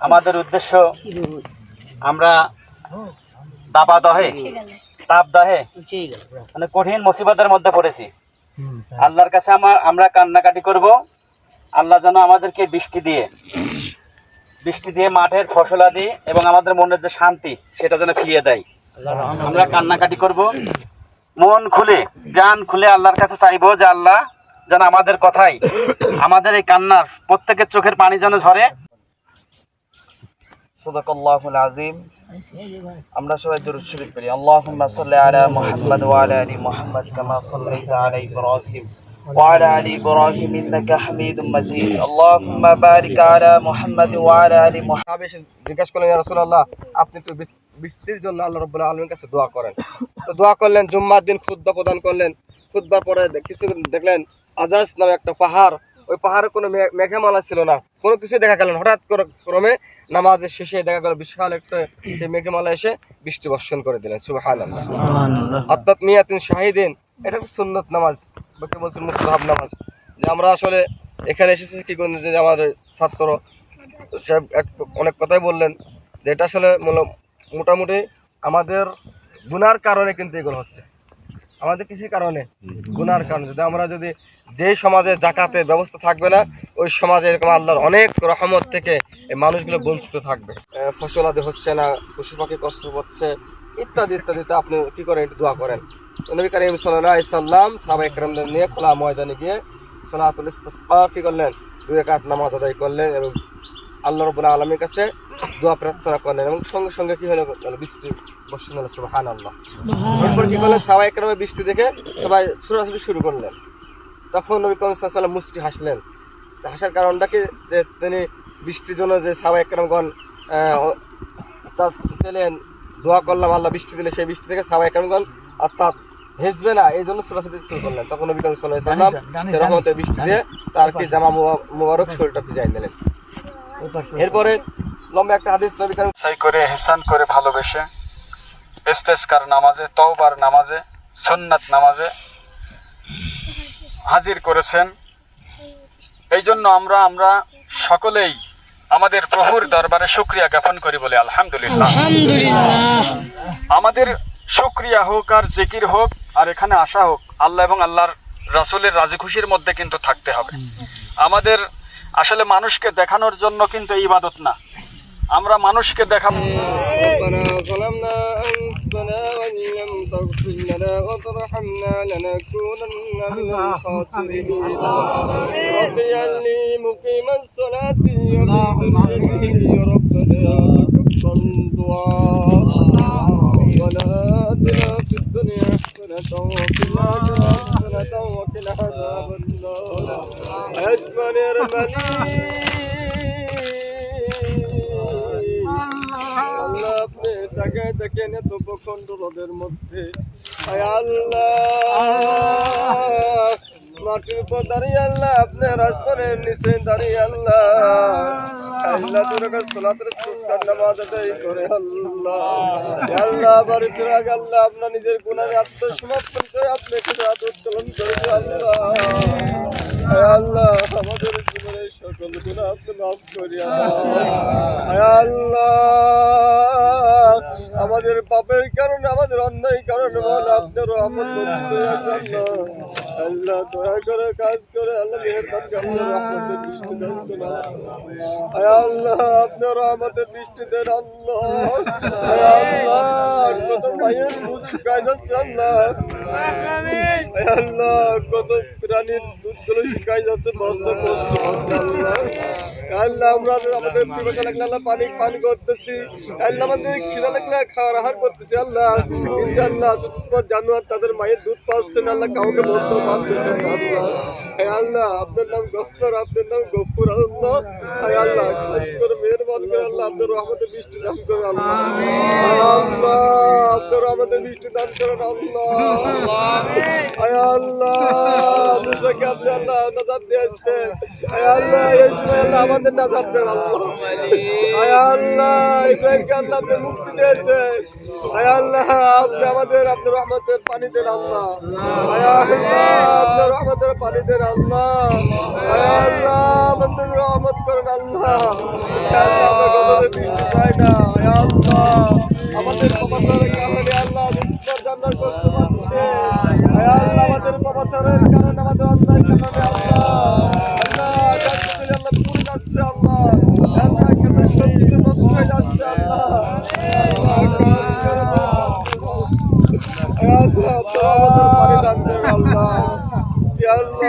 আমাদের উদ্দেশ্য আমরা দাপা দহে, তাপ দহে মানে কঠিন মুসিবতের মধ্যে পড়েছি। আল্লাহর কাছে আমার, আমরা কান্নাকাটি করব। আল্লাহ যেন আমাদেরকে বৃষ্টি দিয়ে বৃষ্টি দিয়ে মাঠের ফসলাদি এবং আমাদের মনের যে শান্তি, সেটা যেন ফিরিয়ে দেয়। আমরা কান্নাকাটি করব। মন খুলে গান খুলে আল্লাহর কাছে চাইব যে আল্লাহ যেন আমাদের কথাই আমাদের এই কান্নার প্রত্যেকের চোখের পানি যেন ঝরে। সদাকাল্লাহুল সবাই দরুদ শরীফ পড়ি। আল্লাহুম্মা সাল্লি আলা মুহাম্মাদ ওয়া আলা আলি মুহাম্মাদ কামা সাল্লাইতা আলা ইব্রাহিম ওয়া আলা আলি ইব্রাহিম ইন্নাকা হামিদুম মাজিদ। আল্লাহুম্মা বারিক আলা মুহাম্মাদ ওয়া আলা আলি মুহাম্মাদ। জিজ্ঞাসা করলেন রাসূলুল্লাহ আপনি তো বৃষ্টির জন্য আল্লাহ রাব্বুল আলামিনের কাছে দোয়া করেন। তো দোয়া করলেন জুম্মার দিন খুতবা প্রদান করলেন। খুতবার পরে কিছু দেখলেন আজাজ নামে একটা পাহাড়। ওই পাহাড়ে কোনো মেঘমালা ছিল না। কোনো কিছু দেখা গেল হঠাৎ করে ক্রমে নামাজের শেষে দেখা গেল বিশাল একটা সেই মেঘমালা এসে বৃষ্টি বর্ষণ করে দিলেন সুবহানাল্লাহ। অর্থাৎ মিয়াতিন শাহিদিন এটা সুন্নত নামাজ বলতে বলছেন মুস্তাহাব নামাজ। যে আমরা আসলে এখানে এসেছি কি করে যে আমাদের ছাত্র সাহেব এক- অনেক কথাই বললেন যে এটা আসলে মূল- মোটামুটি আমাদের গুনার কারণে কিন্তু এগুলো হচ্ছে। আমাদের কৃষির কারণে গুনার কারণে। যদি আমরা যদি যেই সমাজে জাকাতের ব্যবস্থা থাকবে না ওই সমাজে এরকম আল্লাহর অনেক রহমত থেকে এই মানুষগুলো বঞ্চিত থাকবে। ফসল আদি হচ্ছে না পশু পাখি কষ্ট হচ্ছে ইত্যাদি ইত্যাদিতে আপনি কি করেন? একটু দোয়া করেন। নবী করিম সাল্লাহ সাল্লাম সাবাই একরামদের নিয়ে খোলা ময়দানে গিয়ে সালাতুল ইস্তিসকা কি করলেন? দুই একাত নামাজ আদায় করলেন এবং আল্লাহ রবুল্লাহ আলমীর কাছে দোয়া প্রার্থনা করলেন এবং সঙ্গে সঙ্গে কি হলো মানে বৃষ্টি বর্ষণ হলো সুবহান আল্লাহ এরপর কি করলেন সাবাই একরামে বৃষ্টি দেখে সবাই ছুটাছুটি শুরু করলেন। তখন নবী করিম সাল্লাম মুস্কি হাসলেন। হাসার কারণটা কি? যে তিনি বৃষ্টির জন্য যে সাবাই একরামগণ দিলেন দোয়া করলাম আল্লাহ বৃষ্টি দিলে সেই বৃষ্টি থেকে সাবাই একরামগণ অর্থাৎ ভেজবে না এই জন্য ছোটাছুটি শুরু করলেন। তখন নবী করিম সাল্লাহ সাল্লাম রহমতের বৃষ্টি দিয়ে তার কি জামা মুবা- মুবারক শরীরটা ভিজাই দিলেন এরপরে লম্বা একটা হাদিস নবী করিম সাই করে হেসান করে ভালোবেসে ইস্তেস্কার নামাজে তওবার নামাজে সুন্নাত নামাজে হাজির করেছেন। এই জন্য আমরা আমরা সকলেই আমাদের প্রভুর দরবারে শুক্রিয়া জ্ঞাপন করি বলে আলহামদুলিল্লাহ। আমাদের শুক্রিয়া হোক আর জিকির হোক আর এখানে আসা হোক আল্লাহ এবং আল্লাহর রাসূলের রাজি খুশির মধ্যে কিন্তু থাকতে হবে। আমাদের আসলে মানুষকে দেখানোর জন্য কিন্তু এই ইবাদত না। আমরা মানুষকে দেখাবো ربنا ظلمنا মধ্যে। মাটির উপর দাঁড়িয়ে আল্লাহ, আপনি রাজপথের নিচে দাঁড়িয়ে আল্লাহ। আল্লাহ করে আল্লাহ। আল্লাহ আপনার নিজের গুণের আত্মসমর্পণ করে আপনি হাত করেছে আল্লাহ। আল্লাহ, আমাদের জীবনের সকল গুণ আপনি মাফ করিয়া আল্লাহ আমাদের পাপের কারণে, আমাদের অন্যায় কারণে বল আপনার বর্ষিত আল্লাহ। দয়া করে কাজ করে, আল্লাহ মেহরবান করে আপনার রহমতের বৃষ্টি দান করে আল্লাহ আপনার আমাদের বৃষ্টি দেন আল্লাহ। আল্লাহ, কত মায়ের দুধ শুকায় যাচ্ছে আল্লাহ। আল্লাহ, কত প্রাণীর দুধগুলো শুকায় যাচ্ছে কষ্ট। হচ্ছে আল্লাহ আমাদের পিপাসা লাগলে আল্লাহ পানি আল্লাহ আল্লাহ। কিন্তু জানুয়ার তাদের মায়ের দুধ পাচ্ছেন, আল্লাহ কাউকে বলতে আল্লাহ। হে আল্লাহ, আপনার গফর, আপনার গফুর, আল্লাহ। আল্লাহ, খাস করে মেহরবান করে আল্লাহ, আপনার রহমতের বৃষ্টি দান করে আল্লাহ। আপনার মিষ্টি দান করেন আল্লাহ। হে আল্লাহ মুসাকে আপনি আল্লাহ নাজাত দিয়েছেন। হে আল্লাহ, এই সময় আমাদের আল্লাহ, আপনি আমাদের, আপনার রহমতের পানি দেন আল্লাহ, আপনার রহমতের আল্লাহ, আমাদের রহমত আল্লাহ। আল্লাহ আমাদের প্রবাসের কারণে আল্লাহ জানার কষ্ট আল্লাহ, আমাদের কারণে আমাদের অন্যায়ের কারণে আল্লাহ আল্লাহ জান্নাতুল আল্লাহ পুড়ে যাচ্ছে আল্লাহ হে আল্লাহ খেতে সবজি নষ্ট হয়ে যাচ্ছে আল্লাহ হে আল্লাহ হে আল্লাহ আপনারা আমাদের পানি দান করুন আল্লাহ হে আল্লাহ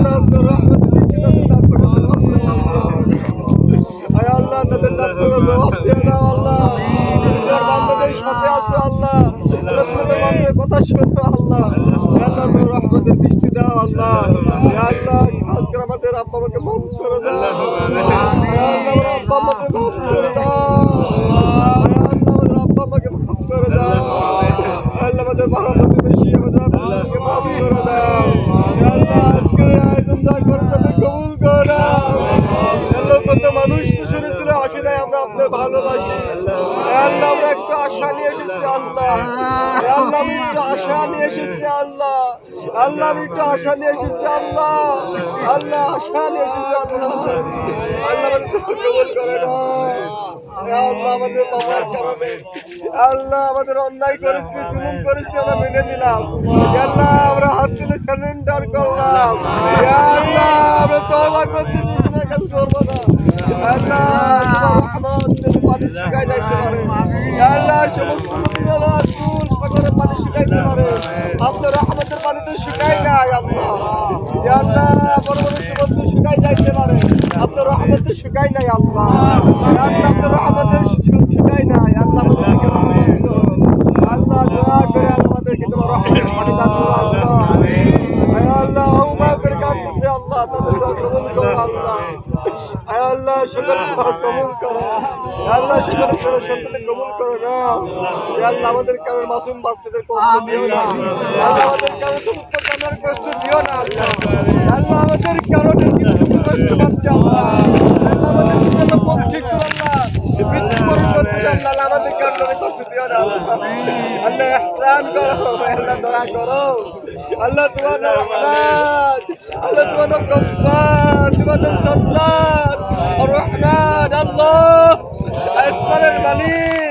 আল্লাহ আপনার রহমত তাদের নাম করে আল্লাহ আয় আল্লাহ তাদের নাম করে জবাব দিয়ে দাও আল্লাহ তোমার বান্দাদের সাথে আছো আল্লাহ আল্লাহ তোমাদের বান্দাদের কথা শোনো আল্লাহ আয় আল্লাহ তোমার রহমতের বৃষ্টি দাও আল্লাহ আয় আল্লাহ খাস করে আমাদের আব্বা আমাকে মাফ করে দাও আয় আল্লাহ আশা নিয়ে এসেছি আল্লাহ। আল্লাহ আমি একটু আশা নিয়ে এসেছি আল্লাহ। আল্লাহ আশা নিয়ে এসেছি আল্লাহ। আল্লাহ আল্লাহ আমাদের অন্যায় করেছি, জুলুম করেছি, আমরা মেনে নিলাম। আল্লাহ আমরা হাত তুলে সারেন্ডার করলাম। আল্লাহ আমরা তওবা করতেছি গুনাহ কাজ করব না আল্লাহ তোমার রহমত যেন পানি শুকায় যাইতে পারে হে আল্লাহ সমস্ত নদীর আল্লাহ চুল সাগরের পানি শুকাইতে পারে আপনার রহমতের পানি তো শুকাই নাই আল্লাহ হে আল্লাহ বড় বড় সমুদ্র শুকাই যাইতে পারে আপনার রহমত তো শুকাই নাই আল্লাহ হে আল্লাহ আপনার রহমতের শু- শুকাই নাই আল্লাহ আমাদেরকে রহমত করো আল্লাহ দোয়া করে আমাদেরকে তোমার রহমতের পানি দান করো আল্লাহ হে আল্লাহ আউমা করে কাঁদতেছে আল্লাহ তাদের দোয়া কবুল করো আল্লাহ হে আল্লাহ সকল দোয়া কবুল করো হে আল্লাহ সকল ছেলে সন্তানকে কবুল করো না হে আল্লাহ আমাদের কারণ মাসুম বাচ্চাদের কষ্ট দিও না। আল্লাহ আমাদের কারণ দুঃখ জানার কষ্ট দিও না আল্লাহ। আমাদের কারণে কষ্ট পাচ্ছে আল্লাহ আল্লাহ আমাদের জন্য আল্লাহ। মৃত্যুবরণ করতে আল্লাহ আমাদের কারণে কষ্ট দিও না আল্লাহ। ইহসান করো আল্লাহ দয়া করো। আল্লাহ তোমার নাম রহমান আল্লাহ তোমার নাম গফফার তোমার নাম সত্তার আর রহমান আল্লাহ। আসমানের মালিক।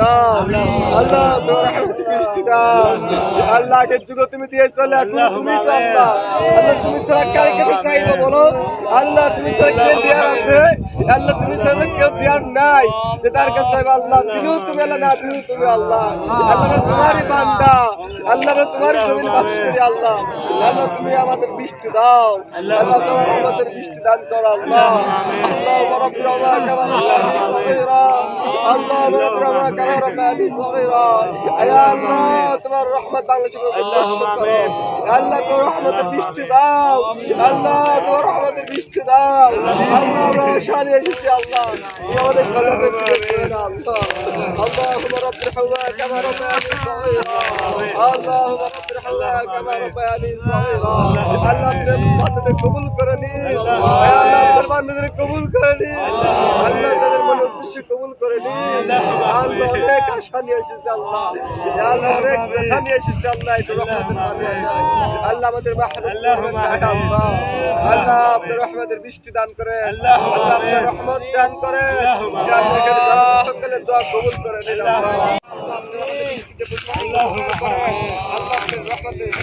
দাও আল্লাহ, তোমার রহমতের বৃষ্টি দাও আল্লাহ, আগের যুগে তুমি দিয়েছ এখন তুমি তো আল্লাহ। আল্লাহ, তুমি ছাড়া কার কাছে চাইব বলো? আল্লাহ, তুমি ছাড়া কে দেয়ার আছে? আল্লাহ, তুমি ছাড়া কেউ দেয়ার নাই। যে তার কাছে চাইব আল্লাহ, দিলেও তুমি আল্লাহ, না দিলেও তুমি আল্লাহ। আল্লাহ তোমারই বান্দা। আল্লাহ তোমারই জমিন বাস করি আল্লাহ। আল্লাহ, তুমি আমাদের বৃষ্টি দাও। আল্লাহ, তোমার আমাদের বৃষ্টি দান আল্লাহ। আল্লাহ রব্বানা আল্লাহ রব্বানা রব্বানি সগীরা আয়া আল্লাহ তোমার রহমত বাংলাদেশে বর্ষণ করো আল্লাহ তোমার রহমতের বৃষ্টি দাও আল্লাহ তোমার রহমতের বৃষ্টি দাও আল্লাহ আমরা আশা নিয়ে এসেছি আল্লাহ তুমি আমাদের কল্যাণের সুযোগ করে দাও আল্লাহ اللهم رب ارحمنا كما ربياني আল্লাহ কামা কবুল করে নি আল্লাহ কবুল করে নি তাদের মনে উদ্দেশ্য কবুল করে নি আল্লাহ অনেক আশা নিয়ে এসেছে আল্লাহ আল্লাহ অনেক ব্যথা নিয়ে এসেছে আল্লাহ আল্লাহ আমাদের আল্লাহ আপনার রহমতের বৃষ্টি দান করে আল্লাহ আপনার রহমত দান করে সকলের দোয়া কবুল করে নিন